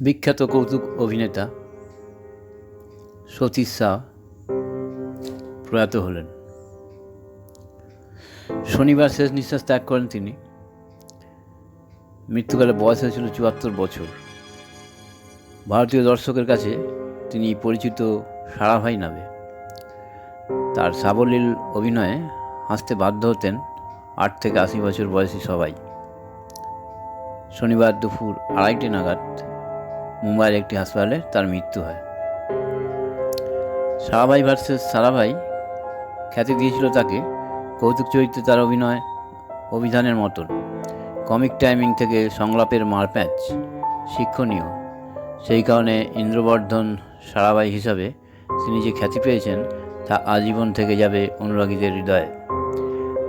বিখ্যাত কৌতুক অভিনেতা সতীশ শাহ প্রয়াত হলেন। শনিবার শেষ নিঃশ্বাস ত্যাগ করেন তিনি। মৃত্যুকালে বয়স হয়েছিল চুয়াত্তর বছর। ভারতীয় দর্শকের কাছে তিনি পরিচিত সারাভাই নামে। তার সাবলীল অভিনয়ে হাসতে বাধ্য হতেন আট থেকে আশি বছর বয়সী সবাই। শনিবার দুপুর আড়াইটে নাগাদ মুম্বাইয়ের একটি হাসপাতালে তার মৃত্যু হয়। সারাভাই ভার্সেস সারাভাই খ্যাতি দিয়েছিল তাকে। কৌতুক চরিত্রে তার অভিনয়, অভিধানের মতন। কমিক টাইমিং থেকে সংলাপের মারপ্যাঁচ শিক্ষণীয়। সেই কারণে ইন্দ্রবর্ধন সারাভাই হিসাবে তিনি যে খ্যাতি পেয়েছেন, তা আজীবন থেকে যাবে অনুরাগীদের হৃদয়ে।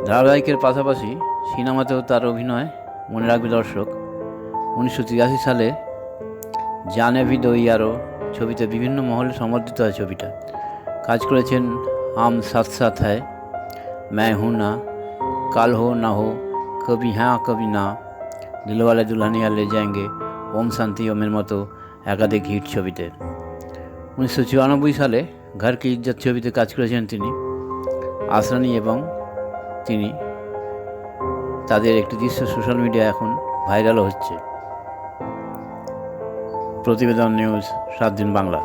ধারাবাহিকের পাশাপাশি সিনেমাতেও তার অভিনয় মনে রাখবে দর্শক। উনিশশো তিরাশি সালে জানেভি দইয়ারও ছবিতে বিভিন্ন মহলে সমর্থিত হয় ছবিটা। কাজ করেছেন আম সাথ সাথ হ্যায়। ম্যায় হু না, কাল হো না হো, কবি হ্যাঁ কবি না। দিলওয়ালে দুলহানিয়া লে যায়ঙ্গে ওম শান্তি ওমের মতো একাধিক হিট ছবিতে। উনিশশো চুরানব্বই সালে ঘর কি ইজ্জত ছবিতে কাজ করেছেন তিনি। আসরানি এবং তিনি, তাদের একটি দৃশ্য সোশ্যাল মিডিয়া এখন ভাইরালও হচ্ছে। প্রতিবেদন নিউজ সাত দিন বাংলা।